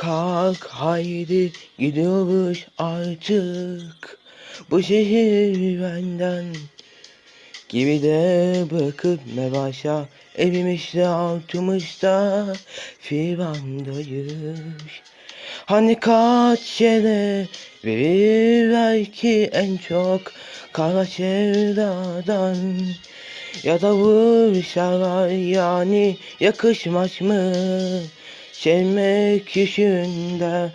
kalk haydi gidiyoruz artık. Bu şehir benden. Gibi de bırakıp ne başa evimizde altımızda firandayız. Hani kaç sene verir belki en çok? Kara sevdadan. Ya da vursalar yani yakışmaz mı sevmek yüzünden.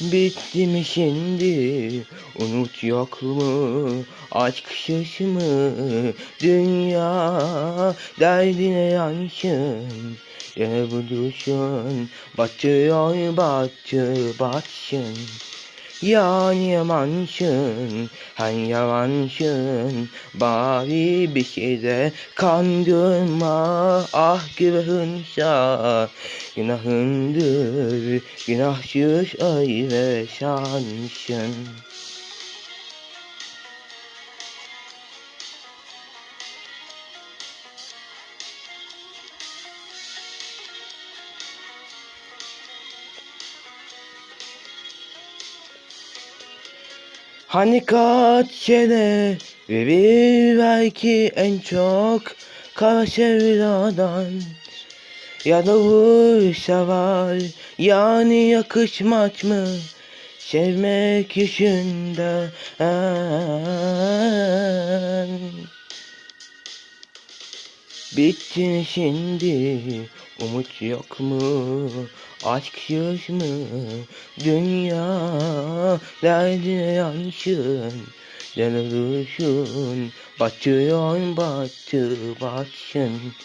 Bitti mi şimdi? Unut yok mu? Aşk şaşı mı dünya derdine yansın. Yine buluşun batıyor battı batsın Yani yamansın hen yalansın Bari bir şeyde kandırma ah günahınsa Günahındır günahsız öyle şansın Hani kaç sene verir belki en çok kara sevdadan Ya da vursalar yani yakışmaz mı sevmek yüzünden Bitti şimdi umut yok mu aşk yok mu dünya derdine yansın yanılıyorsun batıyor battı batsın.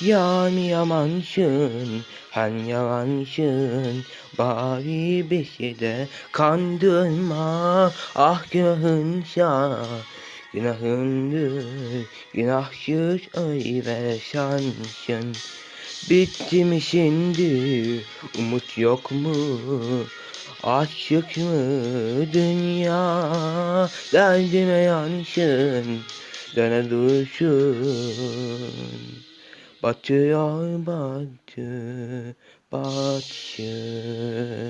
Yani yamansın hen yalansın bari bir şeyde kandırma ah günahınsa Günahındır, günahsız öyle şansın Bitti mi şimdi, umut yok mu? Yok mu dünya? Derdime yansın, döne dursun Batıyor battı, batsın